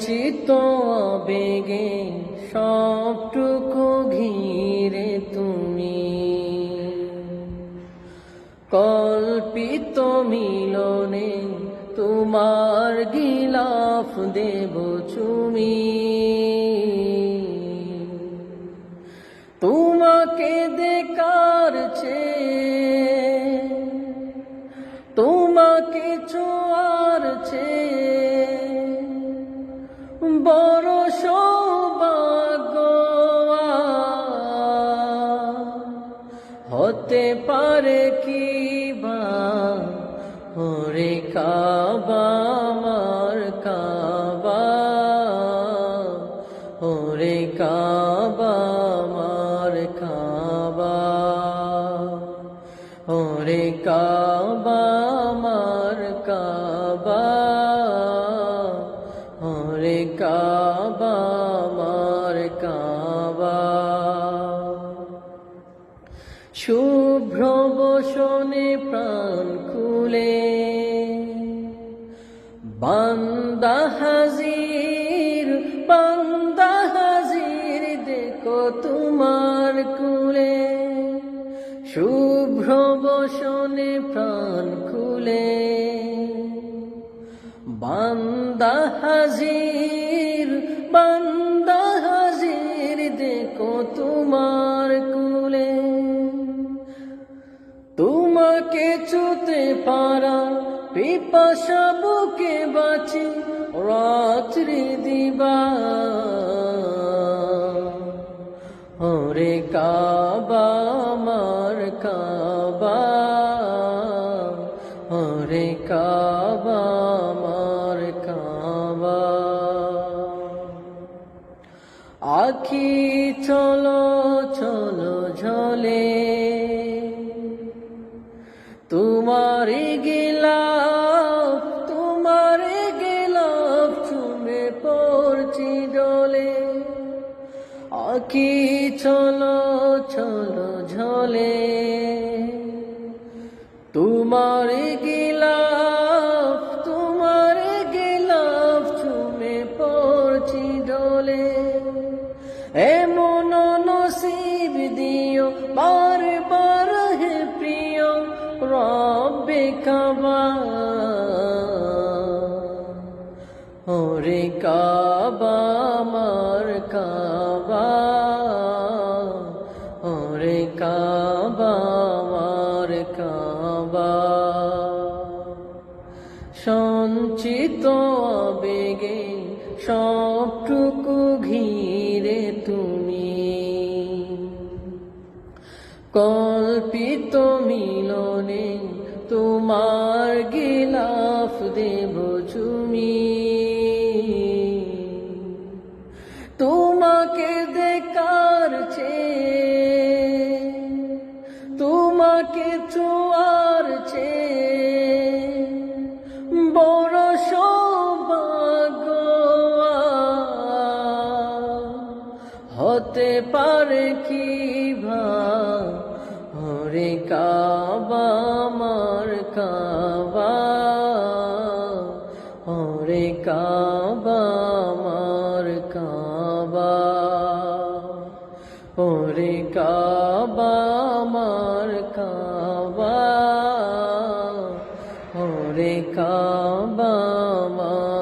সঞ্চিত বেগে সবটুকু ঘিরে তুমি। কল্পিত মিলনে তোমার গিলাফ দেব চুমি। তোমাকে দেখার চেয়ে তোমাকে ছোঁয়ার বড় সৌভাগ্য হতে পারে কি বা? ওরে কাবা, আমার কাবা। ওরে কাবা, আমার কাবা। ওরে কাবা ওরে কাবা আমার কাবা। শুভ্র বসনে প্রাণ খুলে, বান্দা হাজির বান্দা হাজির, দেখো তোমার কুলে। শুভ্র বসনে প্রাণ খুলে বান্দা হাজির বান্দা হাজির, দেখো তোমার কুলে। তোমাকে ছুতে পারা, পিপাসা বুকে বাঁচি, রাত্রি দিবা। ওরে কাবা, আমার কাবা। ওরে কাবা আখি চলো চলো ঝলে। তোমার গেলাপ তোমার গেলাপ চুমে পড়ছি ডলে। আখি চলো চলো ঝলে। তোমার গিলাফ তোমার গিলাফ চুমে পড়ছি ডলে। এমন নসিব দিও, বার বার হে প্রিয় রব্বে কাবা। ওরে কাবা আমার কাবা। ওরে কাবা আমার কাবা। সঞ্চিত আবেগে সবটুকু ঘিরে তুমি। কল্পিত মিলনে তোমার গিলাফ দেব চুমি তোমাকে দেখার চেয়ে হতে পারে কি ভা ওরে কাবা, আমার কাবা। ওরে কাবা, আমার কাবা। ওরে কাবা, আমার কাবা। ওরে কাবা, আমার